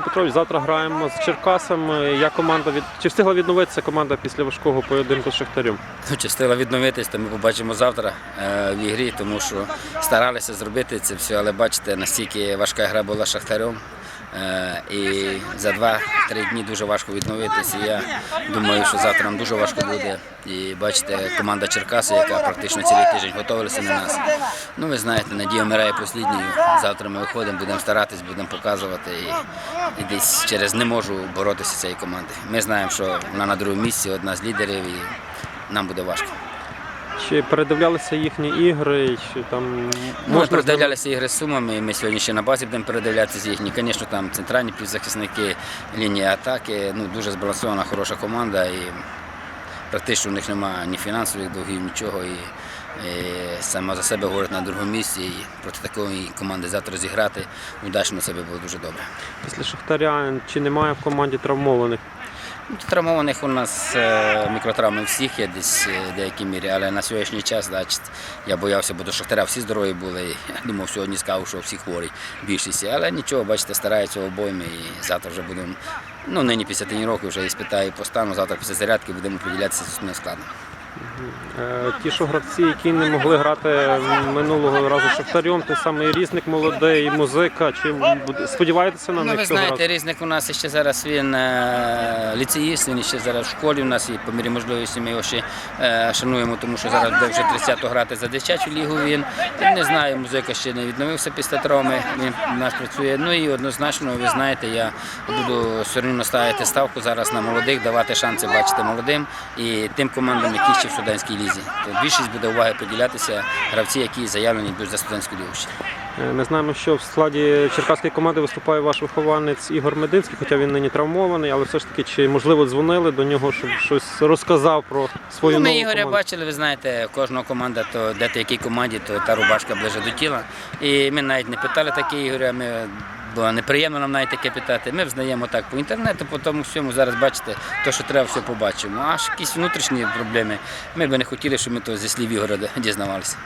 Петрович, завтра граємо з Черкасами. Як команда від чи встигла відновитися команда після важкого поєдинку з Шахтарем? Ну, Чи встигла відновитися, то ми побачимо завтра е, в ігрі, тому що старалися зробити це все, але бачите, настільки важка гра була з Шахтарем. Е, І за два-три дні дуже важко відновитися. Я думаю, що завтра нам дуже важко буде. І бачите, команда Черкаси, яка практично цілий тиждень готувалася на нас. Ну, ви знаєте, надія вмирає послідньою. Завтра ми виходимо, будемо старатись, будемо показувати. І, і десь через не можу боротися з цією командою. Ми знаємо, що вона на другому місці, одна з лідерів, і нам буде важко. Чи передивлялися їхні ігри? Чи там Ми можна передивлялися ігри з сумами, ми сьогодні ще на базі будемо передивлятися їхні. Звісно, там центральні півзахисники, лінія атаки, ну, дуже збалансована, хороша команда. І практично у них немає ні фінансових довгів, нічого. І, і сама за себе говорить на другому місці. І проти такої команди завтра зіграти удачно себе було дуже добре. після Шахтаря? Чи немає в команді травмованих? Травмованих у нас е, мікротравми всіх є десь е, в деякій мірі, але на сьогоднішній час значить, я боявся, бо до Шахтаря всі здорові були. Я думав, сьогодні сказав, що всі хворі більшість. Але нічого, бачите, стараються обойми і завтра вже будемо. Ну, нині після тренування вже і спитаю по стану, завтра після зарядки будемо поділятися з складом. Е, Ті, що гравці, які не могли грати минулого разу Шахтарем, той самий різник молодий, музика. Чи сподіваєтеся на Ну, ви них цього знаєте, разу? різник у нас ще зараз він е, ліцеїст, він ще зараз в школі у нас і по мірі можливості ми його ще е, шануємо, тому що зараз буде вже 30-го грати за дитячу лігу. Він не знаю, музика ще не відновився після травми. Він у нас працює. Ну і однозначно, ви знаєте, я буду все одно ставити ставку зараз на молодих, давати шанси бачити молодим і тим командам, які ще в студентській лізі. То більшість буде уваги поділятися гравці, які заявлені йдуть за студентську лігу. Е, Ми знаємо, що в складі черкаської команди виступає ваш вихованець Ігор Мединський, хоча він нині травмований, але все ж таки, чи можливо дзвонили до нього, щоб щось розказав про свою Ну, ми нову Ігоря команду? бачили, ви знаєте, кожного команда, то де ти якій команді, то та рубашка ближе до тіла. І ми навіть не питали таке Ігоря. Ми було неприємно нам навіть таке питати. Ми взнаємо так по інтернету, по тому всьому зараз бачите, то, що треба, все побачимо. А ж якісь внутрішні проблеми. Ми б не хотіли, щоб ми то зі слів Ігоря дізнавалися.